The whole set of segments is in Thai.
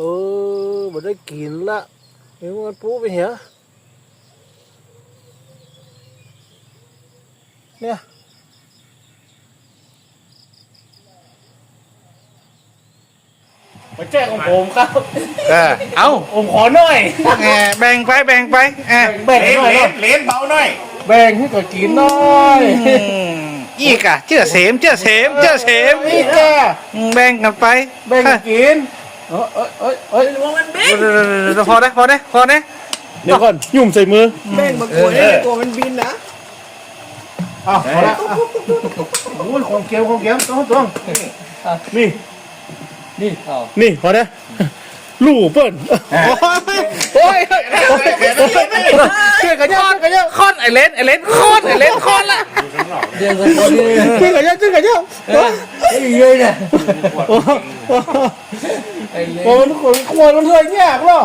ออบ่ได้กินละเห็นมันปูไปเหียเนี่ยมาแจ้งของผมครับ เออเอาผมขอหน่อย แหมแบ่งไปแบ่งไปแหมแบ่งเลนหน่อยเลเนาะนเลนเบาหน่อย แบ่งให้ก็กินหน้อยอืมอีกอะเจ้าเสมเจ้าเสมเจ้าเสมนี่แกอืมแบ่งกันไป แบ่งกิน เอ้ยเอ้ยเอ้ยเอ้ยเดี๋ยวพอได้พอได้พอได้เดี๋ยวก่อนยุ่มใส่มือแม่งมากลัวให้กลัวมันบินนะอ้าวพอละอ้วโอ้ยของเกียวของเกียวต้องต้องนี่นี่นี่พอได้ลู่เปิ้นโอ้ยเชื่อกันยังกันยังคอนไอเลนไอเลนคอนไอเลนคอนละเดี๋ยวกันเดี๋ยวชื่อกันยังชื่อกันยังไอ้เย้ยเนี่ย โอ้โหไอ้เย้ยโอ้มันขนควรมันเลยยากเหรอ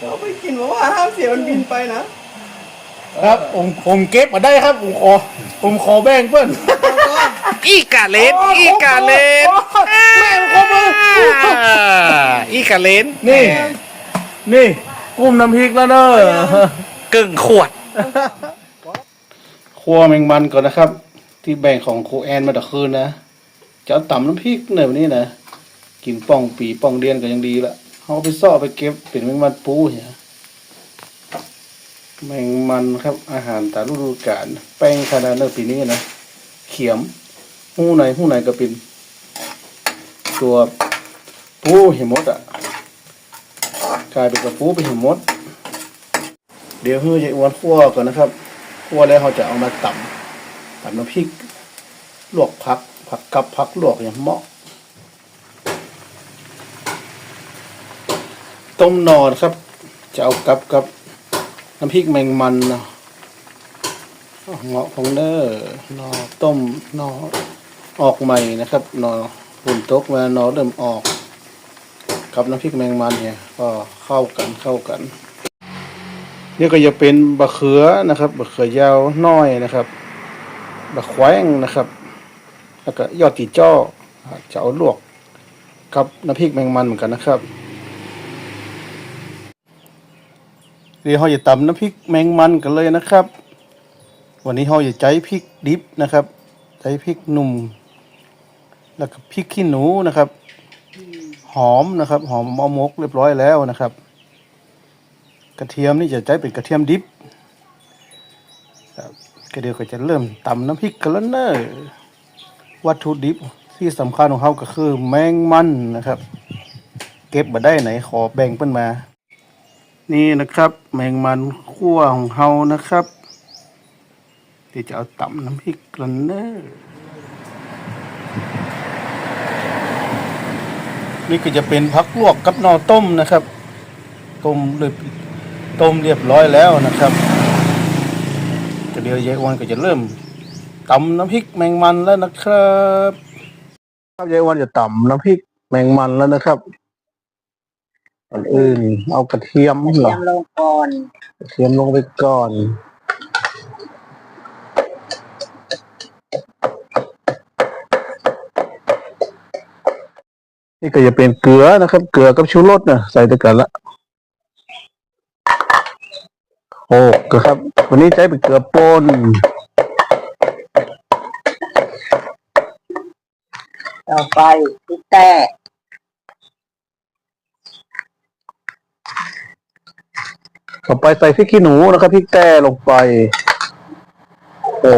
เอาไปกินบอกว่าห้ามเสียมันบินไปนะครับผมผมเก็บมาได้ครับผมขอผมขอแบ่งเปิ้นอีกาเลนอีกาเลนแม่งครบเลยอ่าอีกาเลนนี่ นี่กุ้มน้ำพริกแล้วเนอะกึ่งขวดครัวแมงมันก่อนนะครับ ที่แบ่งของครูแอนมาตะคืนนะจะเอาต่ำน้ำพริกเนยวันนี้นะ กินป่องปีป่องเดียนก็ยังดีละเอาไปซ่อไปเก็บเป็นแมงมันปูเนี่ยแมงมันครับอาหารตามฤดูกาลแป้งขนาดเนอปีนี้นะเขียมหูไหนหูไหนก็เป็นตัวปูเห็นมดอะกลายเป็นกระปูไปเห็นมด เดี๋ยวเฮือยายอ้วนคั่วก่อนนะครับคั่วแล้วเราจะเอามาตำตำน้ำพริกลวกผักผักกับผักลวกอย่างเหมาะ ต้มนอนครับ จะเอากับกับน้ำพริกแมงมันเนาะเหงาะของเด้อนอต้มนอออกใหม่นะครับนอฝุ่นตกมานอเริ่มออกกับน้ำพริกแมงมันเนี่ย ก็เข้ากันเข้ากันนี่ก็จะเป็นบะเขือนะครับบะเขือยาวน้อยนะครับบะแขวงนะครับ แล้วก็ยอดตีจ้อจะเอาลวกกับน้ำพริกแมงมันเหมือนกันนะครับ เดี๋ยวเราจะตำน้ำพริกแมงมันกันเลยนะครับ วันนี้เราจะใช้พริกดิบนะครับ ใช้พริกหนุ่ม แล้วก็พริกขี้หนูนะครับ หอมนะครับ หอมเอามกเรียบร้อยแล้วนะครับ กระเทียมนี่จะใช้เป็นกระเทียมดิบครับก็เดี๋ยวก็จะเริ่มตำน้ำพริกกันแล้วเนอะวัตถุดิบที่สำคัญของเขาก็คือแมงมันนะครับ เก็บมาได้ไหนขอแบ่งเพิ่นมา นี่นะครับแมงมันคั่วของเฮานะครับที่จะเอาตำน้ำพริกกันเนอะนี่ก็จะเป็นพักลวกกับนอต้มนะครับ ต้มเลยต้มเรียบร้อยแล้วนะครับก็เดี๋ยวยายอ้วนก็จะเริ่มตำน้ำพริกแมงมันแล้วนะครับครับยายอ้วนจะตำน้ำพริกแมงมันแล้วนะครับ ก่อนอื่น เอากระเทียมเหรอเตรียมลงก่อนกระเทียมลงไปก่อน นี่ก็จะเป็นเกลือนะครับ เกลือกับชูรสนะใส่ด้วยกันละโอ้เกลือครับ วันนี้ใช้เป็นเกลือป่นต่อไปพริกแต้ ต่อไปใส่พริกขี้หนูนะครับพริกแต้ลงไปโอ้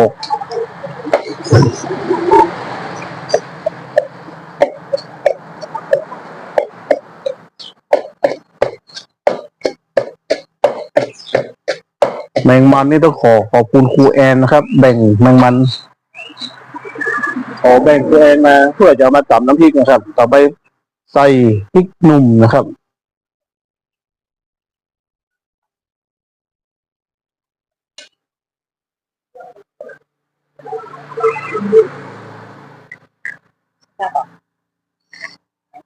แมงมันนี่ต้องขอขอบคุณครูแอนนะครับ แบ่งแมงมันขอแบ่งครูแอนมาเพื่อจะเอามาตำน้ำพริกนะครับ ต่อไปใส่พริกหนุ่มนะครับ sao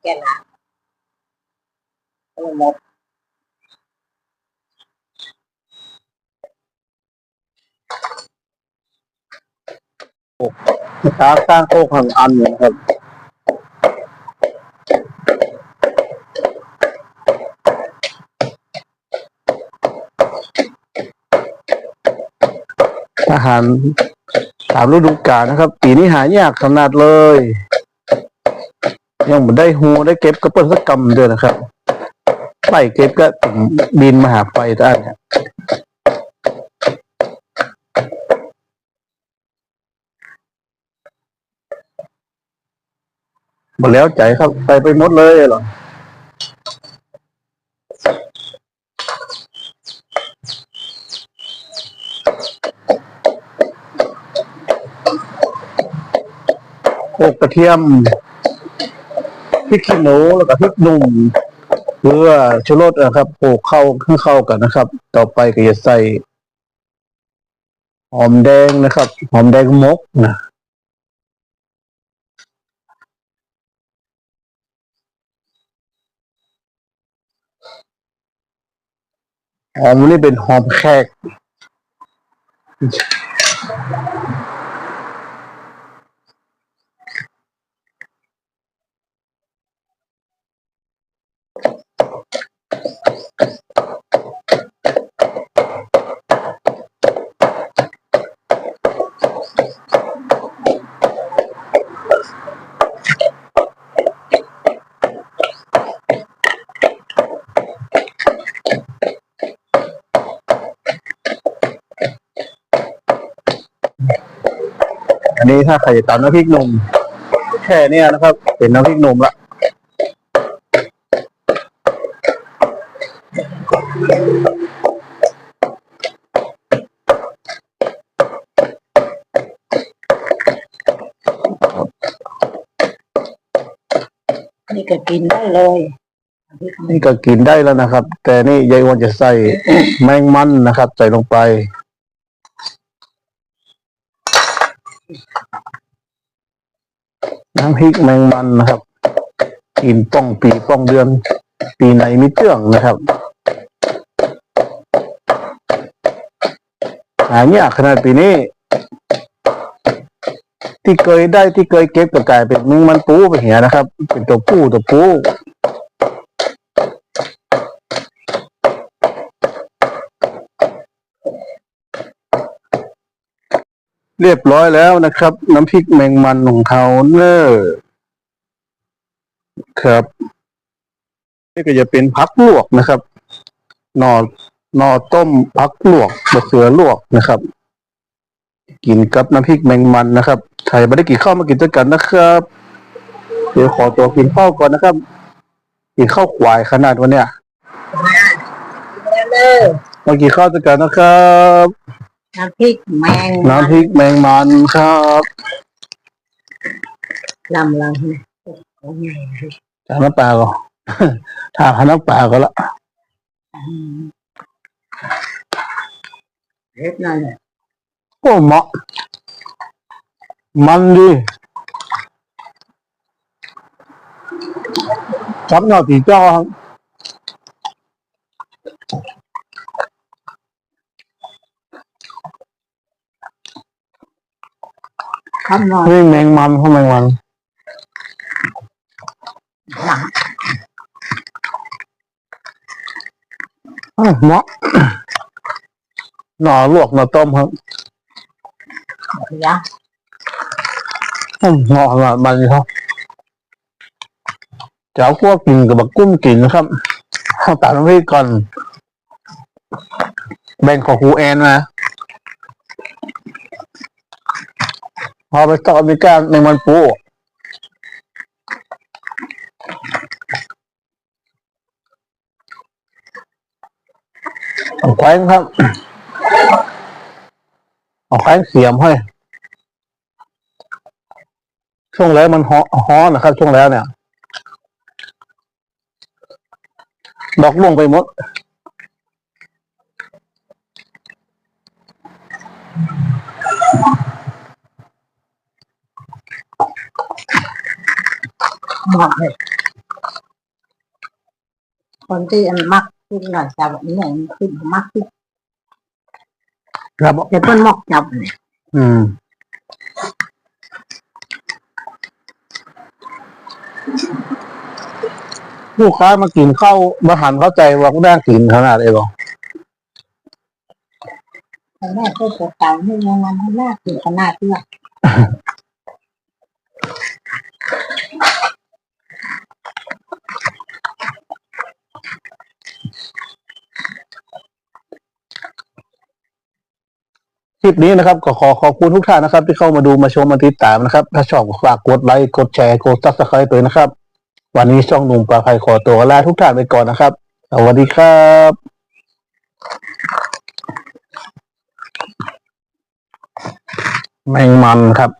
kè nạ mười một cá sang cô hằng ăn những hằng tahan ตามฤดูกาลนะครับ ปีนี้หายากขนาดเลย ยังไม่ได้หูได้เก็บกระเปิ้ลสักกำเดียวนะครับไปเก็บก็ถึงบินมาหาไฟท่านเนี่ยหมดแล้วใจครับไปไปหมดเลยเหรอ โขกกระเทียมพริกขี้หนูแล้วก็พริกหนุ่มเพื่อชูรสนะครับโขกเข้าให้เข้ากันนะครับ ต่อไปก็จะใส่หอมแดงนะครับหอมแดงมกนะหอมนี่เป็นหอมแขก นนี้ถ้าใครจะตำน้ำพริกหนุ่มแค่เนี้ยนะครับ เป็นน้ำพริกหนุ่มละนี่ก็กินได้เลยพี่นี่ก็กินได้แล้วนะครับ แต่นี่ยายอ้วนจะใส่แมงมันนะครับ ใส่ลงไป น้ำพริกแมงมันนะครับ กินป้องปีป้องเดือน ปีไหนมีเตื้องนะครับหายากขนาดปีนี้ ที่เคยได้ที่เคยเก็บก็กลายเป็นแมงมันปูไปเหียนะครับ เป็นตัวผู้ตัวผู้ เรียบร้อยแล้วนะครับ น้ำพริกแมงมันของเขาเนอร์ครับนี่ก็จะเป็นพักลวกนะครับหนอหนอต้มพักลวกมะเขือลวกนะครับ กินกับน้ำพริกแมงมันนะครับใครไม่ได้กินข้าวมากินด้วยกันนะครับ เดี๋ยวขอตัวกินข้าวก่อนนะครับ กินข้าวควายขนาดวันเนี้ยเด้อมากินข้าวด้วยกันนะครับ น้ำพริกแมงน้ำพริกแมงมันครับลำลำนะโอ้ยจานน้ำปลาก็ถามหาน้ำปลาก็ละเล็ดนั่นแหละโอ้เหมาะมันดีจับหน่อตีเจ้าครับ คำนอนนี่แมงมันเขาแมงมันหลังอ้าวเหมาะหน่อลวกหน่อต้มครับยะอืมเหมาะขนาดมันเลยครับจะเอาคั่วกินกับบักกุ้มกินนะครับเอาตัดน้ำพริกก่อนแบ่งของครูแอนมา พอไปตอกมีก้านแมงมันปูเอาแขวนครับ เอาแขวนเสียมให้ ช่วงแล้วมันฮ้อฮ้อนนะครับ ช่วงแล้วเนี่ย ดอกล่วงไปหมด หมดเลยคนที่อันมักขึ้นหน่อยจับนี่อย่างขึ้นมักขึ้นครับแต่เพิ่นมอกจับเนี่ยอืมลูกค้ามากินข้าวมาหันเข้าใจว่ากูน่ากินขนาดเองหรอเอแต่แม่ก็จะเก่าให้ยังมันให้มากถึงขนาดที่ว่า คลิปนี้นะครับก็ขอขอบคุณทุกท่านนะครับ ที่เข้ามาดูมาชมมาติดตามนะครับ ถ้าชอบก็ฝากกดไลค์กดแชร์กดซับสไครต์ตัวนะครับ วันนี้ช่องหนุ่มปลาภัยขอตัวลาทุกท่านไปก่อนนะครับสวัสดีครับแมงมันครับ